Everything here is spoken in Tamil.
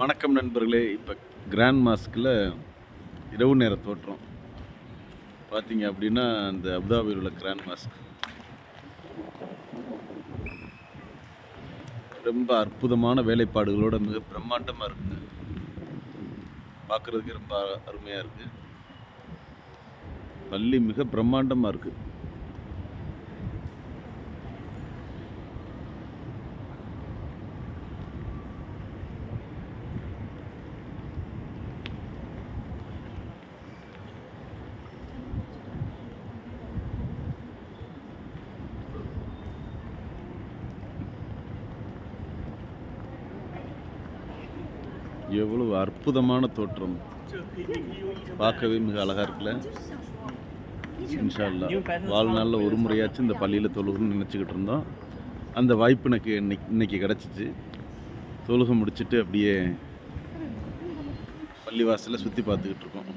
வணக்கம் நண்பர்களே. இப்போ கிராண்ட் மாஸ்கில் இரவு நேர தோற்றம். பார்த்தீங்க அப்படின்னா அந்த அபுதாபியில் உள்ள கிராண்ட் மாஸ்க் ரொம்ப அற்புதமான வேலைப்பாடுகளோட மிக பிரம்மாண்டமாக இருக்குங்க. பார்க்குறதுக்கு ரொம்ப அருமையாக இருக்குது பள்ளி மிக பிரம்மாண்டமாக இருக்குது எவ்வளவு அற்புதமான தோற்றம். பார்க்கவே மிக அழகாக இருக்குல்ல? இன்ஷா அல்லாஹ் வாழ்நாளில் ஒரு முறையாச்சும் இந்த பள்ளியில் தொழுகணும்னு நினச்சிக்கிட்டு இருந்தோம். அந்த வாய்ப்பு எனக்கு இன்னைக்கு இன்னைக்கு கிடச்சிச்சு. தொழுகை முடிச்சுட்டு அப்படியே பள்ளிவாசலை சுற்றி பார்த்துக்கிட்டு இருக்கோம்.